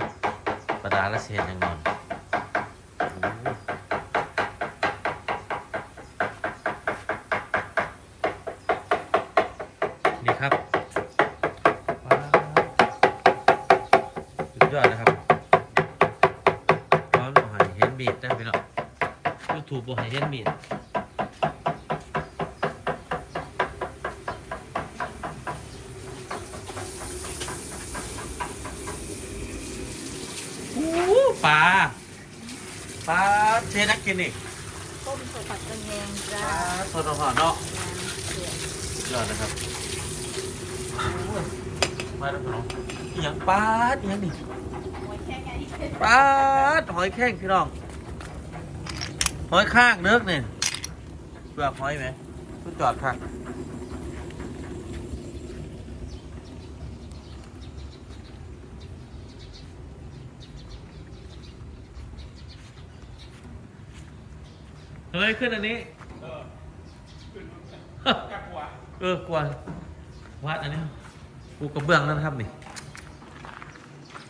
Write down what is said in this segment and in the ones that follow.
ดประดาและเสียนยังนอนนี่ครับว้าวสุดยอดนะครับร้อนบ่ใหายเห็นบีดได้พี่น้องยูทูบบ่ใหายเห็นบีด โอ้ ปลาปลาเชนักกินนี่ต้มถั่วผัดกระเทียมปจ้าลาสดหอเนาะน้ำเดือดสุดยอดนะครับโอ้ยมาแล้วพี่น้องอีหยังปลาดอีหยังนี่หอยแค่ไงปลาดหอยแข้งพี่น้องหอยข้างเนื้อเนี่ยเปลือกหอยไหมสุดยอดครับ เฮ้ยขึ้นอันนี้ เออกลัววัดอันนี้ปูกระเบื้องนั่นครับนี่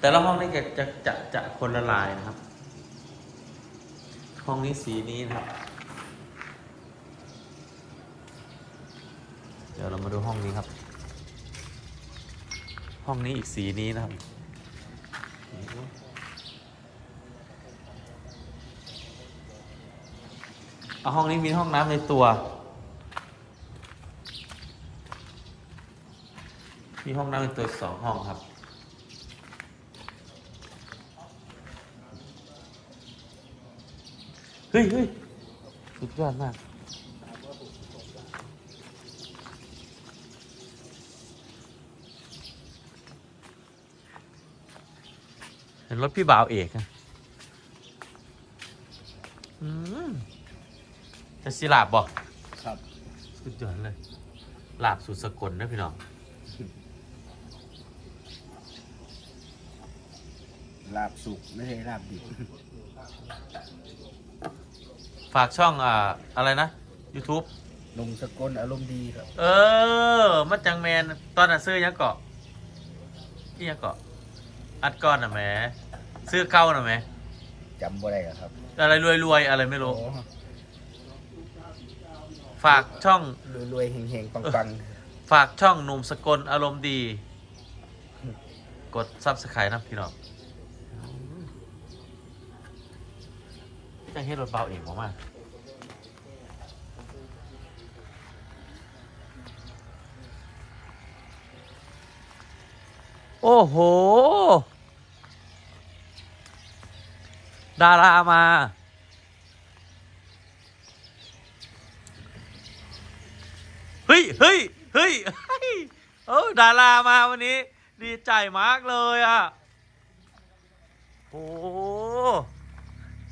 แต่ละห้องนี่จะจะจะจะคนละลายนะครับ ห้องนี้สีนี้นะครับ เดี๋ยวเรามาดูห้องนี้ครับ ห้องนี้อีกสีนี้นะครับ เอาห้องนี้มีห้องน้ำในตัว มีห้องน้ำในตัวสองห้องครับ เฮ้ยเฮ้ยสุดยอดมากเห็นรถพี่บ่าวเอกอะอืม จะสิลาบบอกครับ สุดยอดเลยลาบสุดสกลนะพี่น้องลาบสุกไม่ใช่ลาบดิบฝากช่องอ่าอะไรนะ YouTube ลงสกลอารมณ์ดีครับ เออมัดจังแมนตอนน่ะซื้อยังเกาะที่ยังเกาะอัดก้อนน่ะแหมซื้อเก้าน่ะแหมจำบ่ได้อะครับ อะไรรวยๆอะไรไม่รู้โอ้ ฝากช่องรวยๆเฮงๆปังฝากช่องหนุ่มสกลอารมณ์ดี กดซับสไครต์นะพี่น้องพี่จังเฮ็ดรถเบาเองมากๆโอ้โห ดารามา เฮ้ยเฮ้ยเฮ้ยเฮ้ยเออดารามาวันนี้ ดีใจมากเลยอะโอ้โห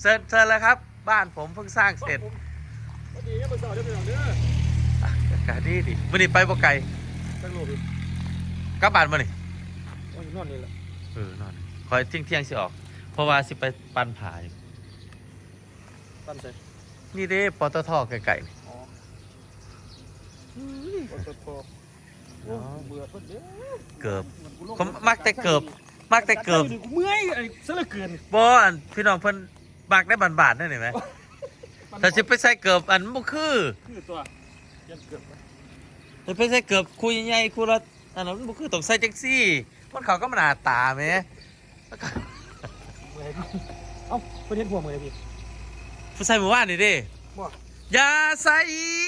เสร็จเสร็จแล้วครับ บ้านผมเพิ่งสร้างเสร็จๆวันนี้มาสอนได้ไปหน่อยเด้ออะอากาศดีดิวันนี้ไปบ่ไกลตั้งโลกดิกลับบ้านมานี่โอ้ยนอนนี่แหละเออนอนคอยเที่ยงเที่ยงๆสิออก เพราะว่าสิไปปันผาอยู่ตั้งใจนี่เด้ปตทไกลๆนี่อ๋อปตทโอ้ เบื่อเพิ่นเด้อเกือบผมมักแต่เกือบมักแต่เกือบเมื่อยไอ้ซะเหลือเกินบ่อันพี่น้องเพิ่นมักได้บานๆนั่นเห็นไหมแต่สิไปใส่เกือบอันบ่คือคือตัวยันเกือบมันเป็นใส่เกือบคุยใหญ่ๆคุยละอันนั้นมันคือต้องใส่จังซี่มันเขาก็มันหนาตาไหมแล้วก็เมื่อยเอ้าประเทศพวกเมื่อยพี่ผู้ใส่หมู่บ้านนี่เดิบ่อย่าใส่บ่ได้บ่ได้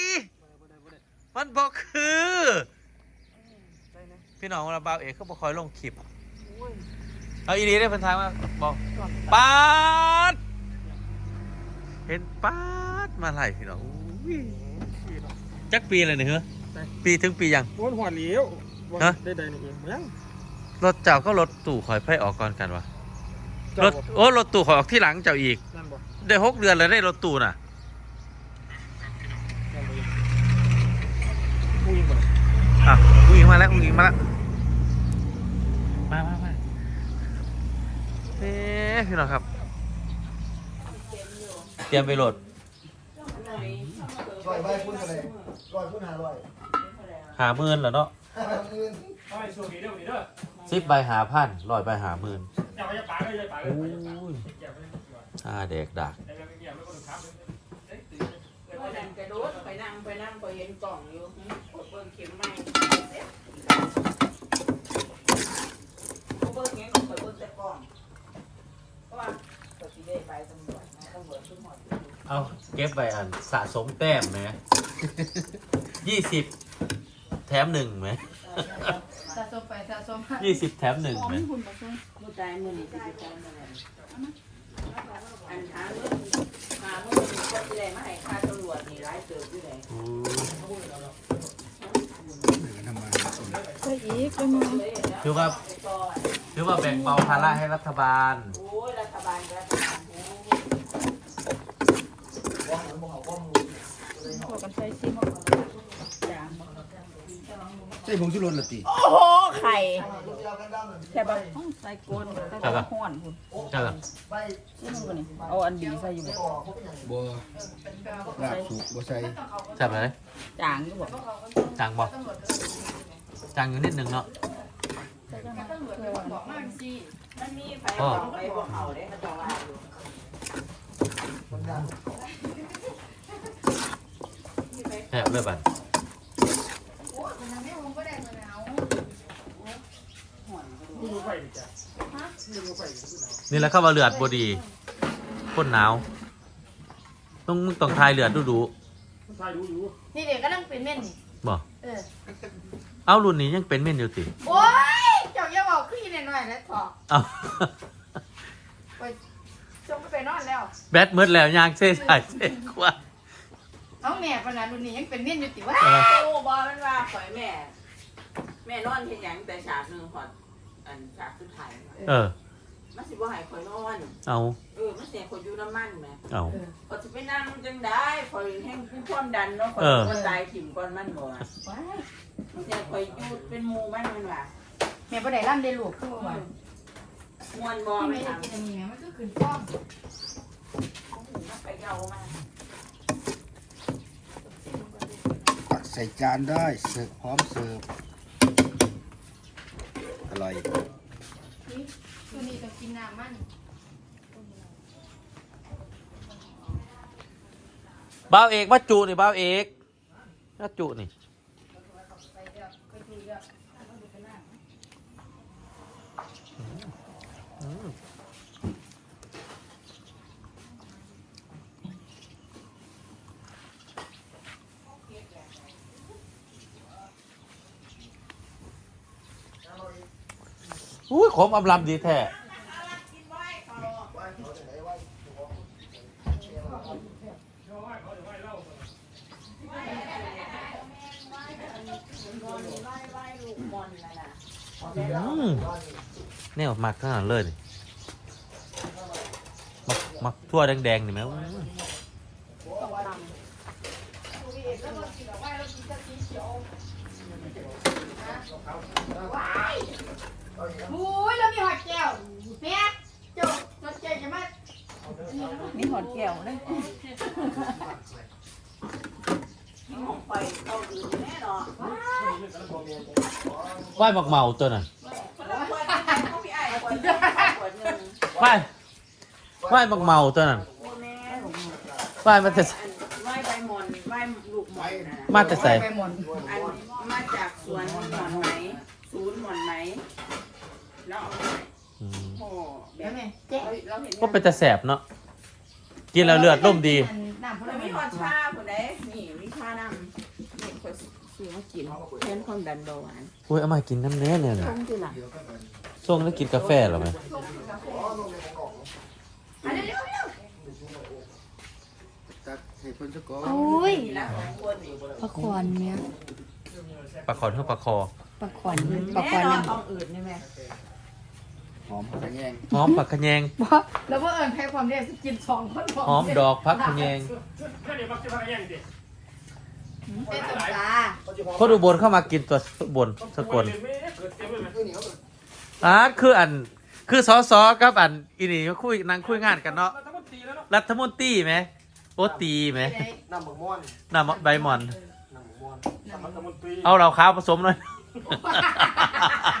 มันบอกคือใจนะพี่น้องเราบ่าวเอกเขาบอกคอยลงคลิปโอ้ยเอาอีดีได้เพิ่นทางมาบอกก่อนปาดเห็นปาดมาไหลพี่น้องอุ้ยจักปีเลยเนี่ยเหรอปีถึงปียัง โอ้ยหัวเหลียวว่าฮะ ได้ได้นี่เองยังรถเจ้าก็รถตู่คอยไพ่ออกก่อนกันวะเจ้ารถโอ้รถตู่คอยออกที่หลังเจ้าอีก นั่นบ่ได้หกเดือนแล้วได้รถตู่น่ะ นั่นบ่ผู้หญิงบ่ อะอุ้งอิงมาแล้วอุ้งอิงมาแล้วมามามาเอ๊ะพี่น้องครับเตรียมไปโหลดร้อยใบคุณอะไรร้อยคุณหาร้อยหาหมื่นแล้วเนาะห้าหมื่นไปโชคดีเด้อน้อสิบใบหาพันร้อยใบหาหมื่นอ่าเด็กดักไปนั่งไปนั่งไปเห็นกล่องอยู่ เบิ้งเข็มไม้เบิ้งเงี้ยก็เบิ้งแต่กล่องเพราะว่าตัวที่ได้ไปตำรวจนะตำรวจทุกหมดเอาเก็บไปอันสะสมแต้มไหมยี่สิบแถมหนึ่งไหมสะสมไปสะสมมายี่สิบแถมหนึ่งไหมมือตายมือนี่จะไปทำอะไรอันหาเงินหาเงินก็จะได้มาให้ค่าตำรวจนี่ร้ายเติบอยู่ไหนโอ้ อีกเป็นไงถือว่าถือว่าแบ่งเบาภาระให้รัฐบาลโอ้ยรัฐบาลรัฐบาลโอ้ยว่างมันบ่เขาว่างมือพอกันใช้ซิมใช่ผงชูรสละติโอ้โหไข่ลูกยาวกันดั้งแค่แบบใส่โกนแต่ว่าห้อนคุณใช่ป่ะไปนี่มึงคนนี้เอาอันดีใส่อยู่ไปบ่ก่อเขาเป็นอย่างบ่ลาบสุกบ่ใส่ใช่ไหมจางอยู่บ่จังบ อกจังอยู่นิดหนึ่งเนาะมันมีไฟบอกไฟบอกเขาได้มันจะว่าอยู่มันดังแอบเลยบันนี่แหละเข้ามาเลือดบดีคนหนาว ต้องมึงต้องทายเลือดดูดูผู้ชายรู้อยู่นี่เด็กก็นั่งเป็นเม่นนี่ๆบอกเออ เอารุ่นนี้ยังเป็นเม่นอยู่ติโอ้ยเจ้าอย่าบอกขึ้นหน่อยๆแล้วถอดเอาจงไปนอนแล้ว แบตมืดแล้วยางเส้นสายเส้นกว่า เอาแม่ปนันรุ่นนี้ยังเป็นเม่นอยู่ติวะเออ โอ้บอมันว่าข่อยแม่ แม่นอนเห็นอย่างแต่ฉากหนึ่งขอดอันฉากสุดท้ายเออ มันสิบ่ให้ข่อยนอน เอา เออมันเสียข่อยอยู่น้ำมันแม่เอา ข่อยจะไปนั่งจังได้ข่อยแห้งผู้ความดันเนาะข่อยเออมันตายถิ่มก่อนมันบ่อะว้ายมันเสียข่อยอยู่เป็นหมู่มันมันว่าแม่บ่ได้ร่ำได้ลูกคือว่าม่วนบ่ที่ไม่ไม่ได้ทำกินอันนี้แม่มันก็ขึ้นฟ้องมันไปเยามาตักใส่จานได้เสิร์ฟพร้อมเสิร์ฟอร่อย ตัวนี้ต้องกินน้ำมันบ้าวเอกมาจุนี่บ้าวเอกมาจุนี่อืมเดี๋ยวไปดูเดี๋ยว อุ้ยขมอำลำดีแท้ม่อนนั่นน่ะอืมเนี่ยหมักขนาดเลยนี่หมักหมักทั่วแดงๆนี่ไหมอื้อ โอ้ยแล้วมีหอดแก้วแม่เจ้าหอดแก้วจะมามีหอดแก้วเลยกินของไปเอาอื่นแน่นอนว่ายหมักเมาตัวน่ะคนละขวดเขาพี่ไอ้ขวดหนึ่งขวดหนึ่งว่ายว่ายหมักเมาตัวนั้นโอ้แม่ว่ายมาแต่อันไหว้ใบหมอนไหว้ลูกหมอนนะมาแต่ใส่ไปหมดอันมาจากสวนหมอนไหมศูนย์หมอนไหมแล้ว เอาไปอืมโอ้แบเดี๋ยวบแม่เจ๊เราเราเห็นก็เป็นแต่แสบเนาะกินแล้วเลือดร่มดี น้ำพเราลังมีหอดชาคนใดนี่มีชานำนี่คนซื้อมากินแทนความดันเบาหวานอุ้ยเอามากินน้ำเนื้อเนี่ยนะต้มคือหลังช่วงแล้วกินกาแฟเหรอไหมอันนี้เร็วเร็วตักให้เพิ่นซะก่อนโอ้ยนี่ละของคนนี่ปลาขอนเนี่ยปลาคอนเท่าปลาคอปลาขอนปลาแม่ขอนนอนั่นนของอื่นนี่แม่ หอมกระแยงหอมผักขะแยง บ่แล้วว่าเอิญใครความเรียกกินสองคนหอมดอกพักขะแยง แค่นี้มักจะมาแย่งดิเป็นตุ่มตาคนอุบลเข้ามากินตัวอุบลสกลเกิดเต็มเลยไหมคือเหนียวอ่าคืออัน คือสอสอกับอันอีนี่ก็คุยนางคุยงานกันเนาะมาทั้งหมดตีแล้วเนาะ รัฐมนตรีไหมโอตีไหมน้ำหมึกม้วนน้ำใบหมอน น้ำหมึกม้วนรัฐมนตรีเอาเราขาวผสมหน่อยอะ